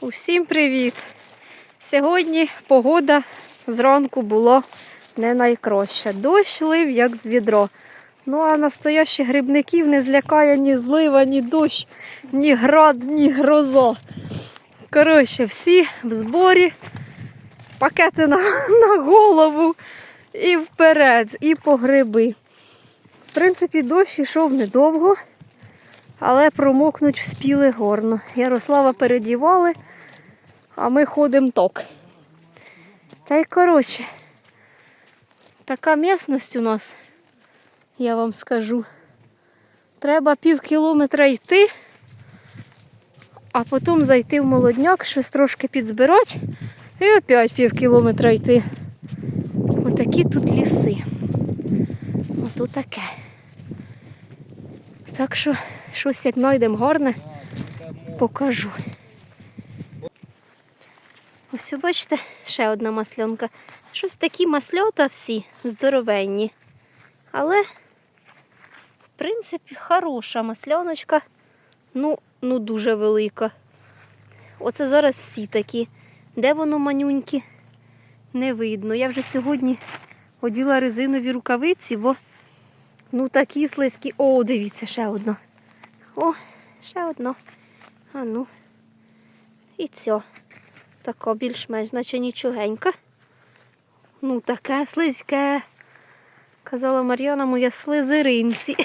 Усім привіт! Сьогодні погода зранку була не найкраща. Дощ лив, як з відро. Ну а настоящих грибників не злякає ні злива, ні дощ, ні град, ні гроза. Коротше, всі в зборі, пакети на, на голову і вперед, і по гриби. В принципі, дощ ішов недовго, але промокнуть вспіли горно. Ярослава передівали, а ми ходимо ток. Та й коротше, така місцевість у нас, я вам скажу. Треба пів кілометра йти, а потім зайти в молодняк, щось трошки підзбирати, і опять пів кілометра йти. Отакі тут ліси. Ото таке. Так що щось як знайдемо гарне, покажу. Ось бачите, ще одна масльонка. Щось такі масльота всі здоровенні. Але, в принципі, хороша масльоночка. Ну, ну дуже велика. Оце зараз всі такі. Де воно манюнькі? Не видно. Я вже сьогодні оділа резинові рукавиці, бо ну такі слизькі. О, дивіться, ще одна. О, ще одна. А ну. І ця. Така більш-менш, наче нічогенька. Ну, таке слизьке. Казала Мар'яна, моя слизеринці.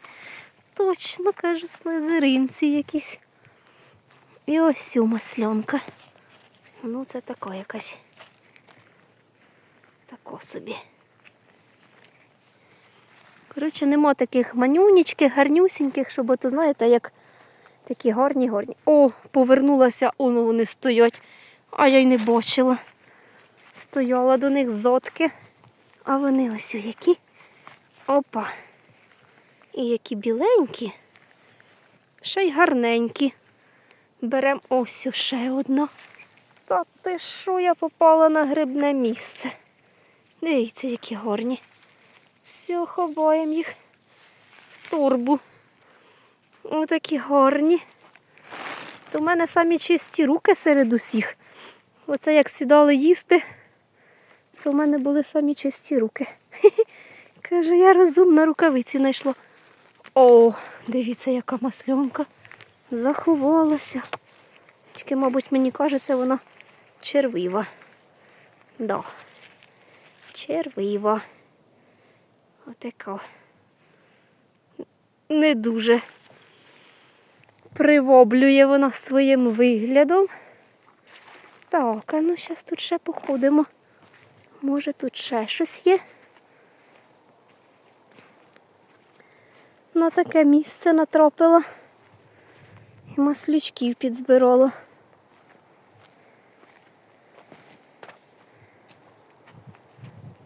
Точно кажу, слизеринці якісь. І ось у масльонка. Ну, це така якась. Тако собі. Коротше, нема таких манюнічких, гарнюсіньких, щоб, ото, знаєте, як такі гарні, гарні. О, повернулася, оно вони стоять. А я й не бачила. Стояла до них зотки. А вони ось які. Опа. І які біленькі. Ще й гарненькі. Беремо ось ще одна. Та ти що я попала на грибне місце? Дивіться, які гарні. Все, ховаємо їх в турбу. Отакі гарні. То в мене самі чисті руки серед усіх. Оце як сідали їсти, то в мене були самі чисті руки. Каже, я розумна рукавиці знайшла. О, дивіться, яка масльонка. Заховалася. Тільки, мабуть, мені кажеться, вона червива. Да. Червива. Отака. Не дуже привоблює вона своїм виглядом. Так, а ну зараз тут ще походимо. Може тут ще щось є. На таке місце натрапила. І маслючків підзбирала.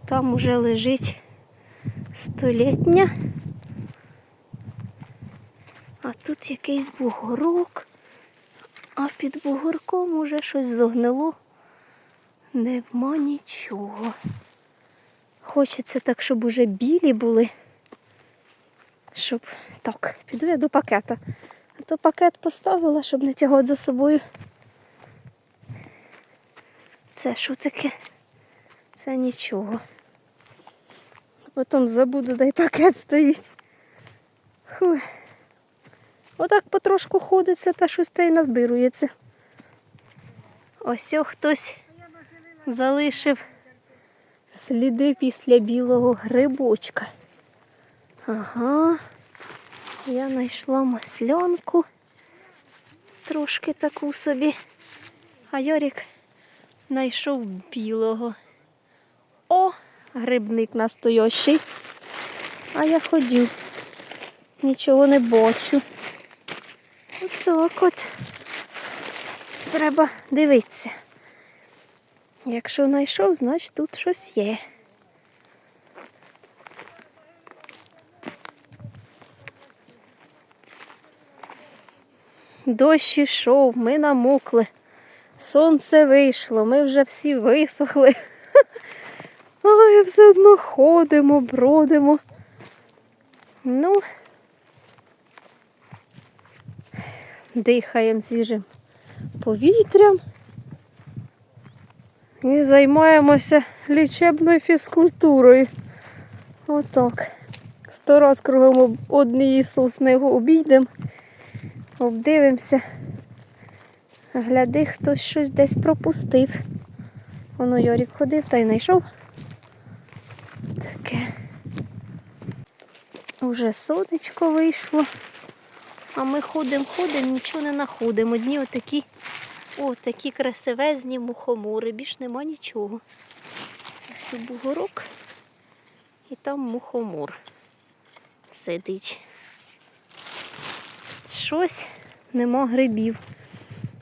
Там уже лежить столітня. А тут якийсь бугорок, а під бугорком уже щось зогнило. Нема нічого. Хочеться так, щоб уже білі були. Щоб так, піду я до пакета. А то пакет поставила, щоб не тягати за собою. Це що таке? Це нічого. Потім забуду, де пакет стоїть. Отак потрошку ходиться та щось та й назбирується. Ось о, хтось залишив сліди після білого грибочка. Ага, я знайшла маслянку, трошки таку собі, а Йорік знайшов білого. О, грибник настоящий. А я ходю, нічого не бачу. Отак от. Треба дивитися. Якщо знайшов, значить тут щось є. Дощ ішов, ми намокли. Сонце вийшло, ми вже всі висохли. Все одно ходимо, бродимо. Ну, дихаємо свіжим повітрям і займаємося лічебною фізкультурою. Отак. Сто раз кругом однієї сосни обійдемо, обдивимося. Гляди, хтось щось десь пропустив. Воно Йорік ходив та й знайшов. Таке. Уже сонечко вийшло. А ми ходимо, ходимо, нічого не знаходимо. Одні отакі, о, такі красивезні мухомори. Більш нема нічого. Ось у бугорок. І там мухомор сидить. Щось нема грибів.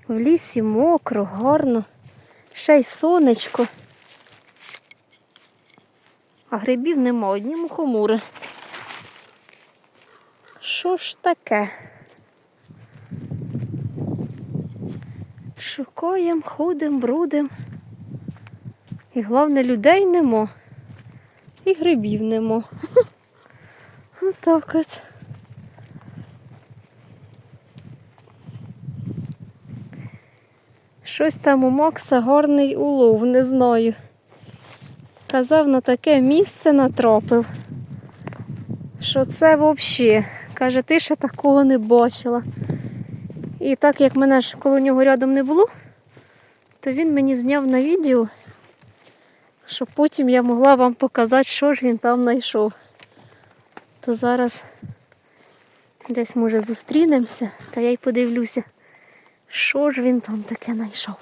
В лісі мокро, гарно. Ще й сонечко. А грибів нема, одні мухомори. Що ж таке? Шукаємо, ходимо, брудимо. І головне, людей нема. І грибів нема. Отак от. Щось там у Макса гарний улов, не знаю. Казав, на таке місце натрапив, що це взагалі. Каже, ти ще такого не бачила. І так як мене ж коло нього рядом не було, то він мені зняв на відео, щоб потім я могла вам показати, що ж він там знайшов. То зараз десь, може, зустрінемося, та я й подивлюся, що ж він там таке знайшов.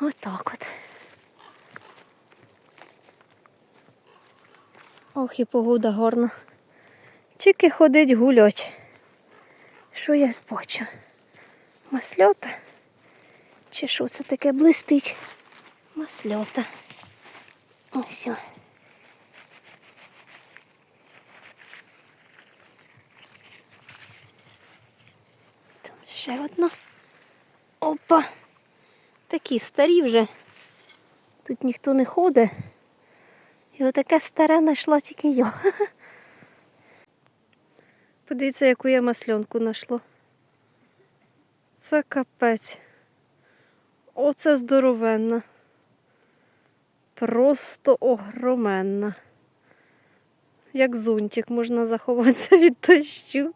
Отак от. Ох, і погода гарна. Тільки ходить гулять. Що я бачу? Масльота? Чи що це таке блистить? Масльота. Ось. Там ще одна. Опа. Такі старі вже. Тут ніхто не ходить. І отаке старе знайшла тільки я. Подивіться, яку я масльонку знайшла. Це капець. Оце здоровенна. Просто огроменна. Як зонтик можна заховатися від дощу.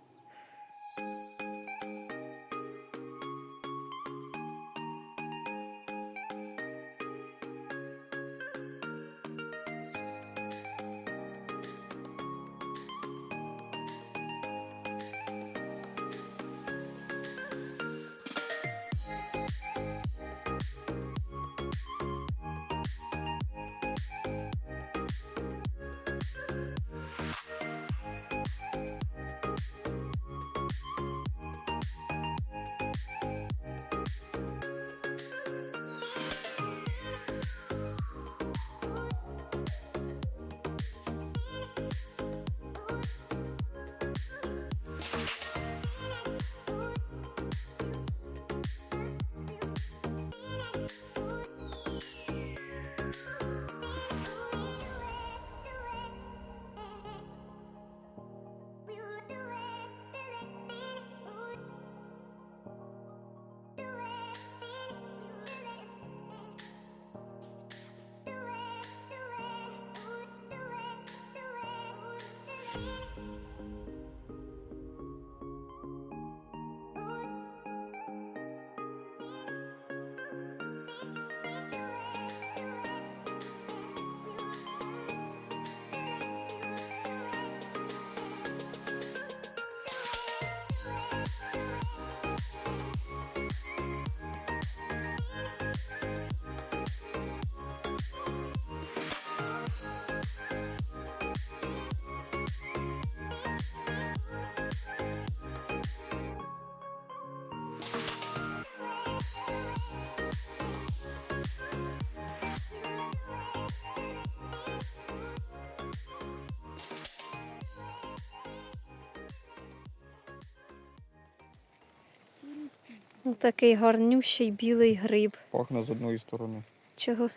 Такий гарнющий білий гриб. Пахне з одної сторони. Чого?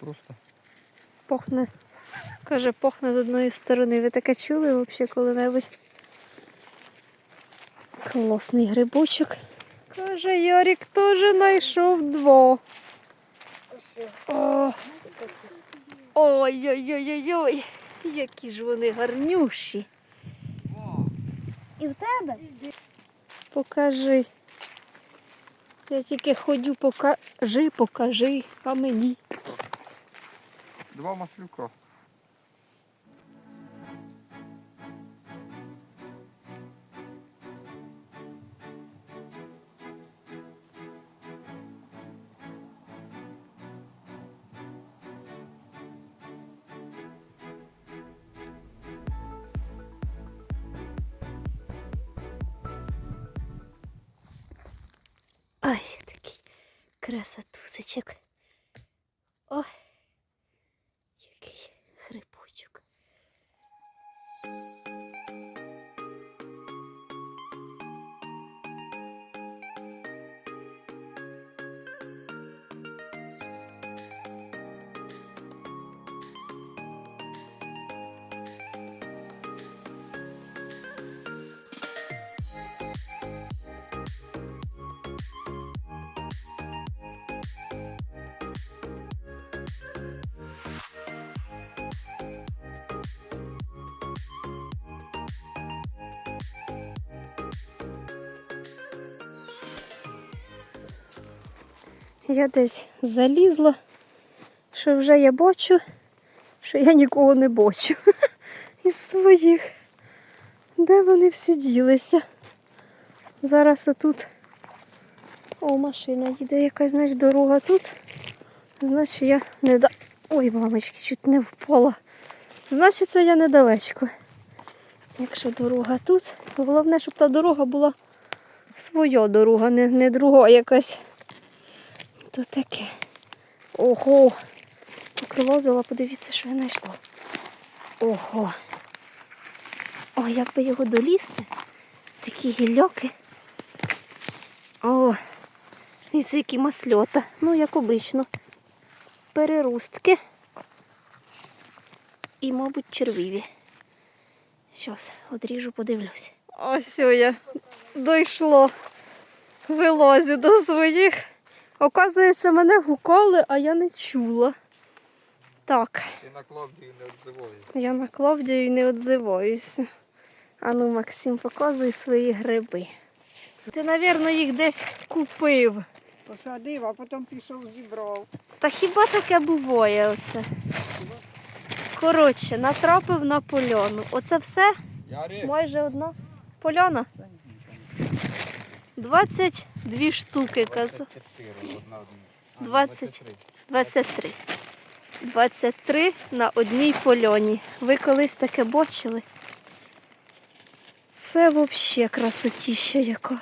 Просто. Пахне. Каже, пахне з одної сторони. Ви таке чули взагалі коли-небудь? Класний грибочок. Каже, Ярік теж знайшов два. Ой-ой-ой-ой-ой. Які ж вони гарнющі. І в тебе? Покажи. Я тільки ходю, покажи, покажи, а мені. Два маслюка. Ай, такий красотусечок. Я десь залізла, що вже я бачу, що я нікого не бачу із своїх. Де вони всі ділися? Зараз отут. О, машина їде, якась, знаєш, дорога тут. Значить, я не да. Ой, мамочки, чуть не впала. Значить, це я недалечко. Якщо дорога тут, головне, щоб та дорога була своя дорога, не, не друга якась. То таке. Ого. Поки подивіться, що я знайшла. Ого. О, як би його долізти. Такі гільоки. О, і це які масльота. Ну, як обично. Переростки. І, мабуть, червиві. Щас, одріжу, подивлюсь. Ось я дійшло. Вилозю до своїх. Оказується, мене гуколи, а я не чула. Так. Ти на Клавдію не відзиваєшся. Я на Клавдію не відзиваюся. А ну, Максим, показуй свої гриби. Ти, мабуть, їх десь купив. Посадив, а потім пішов зібрав. Та хіба таке буває оце? Коротше, натрапив на польону. Оце все? Ярик. Майже одна польона. 20 Дві штуки казав. 20, 23. 23 на одній польоні. Ви колись таке бачили? Це взагалі красотіща яка.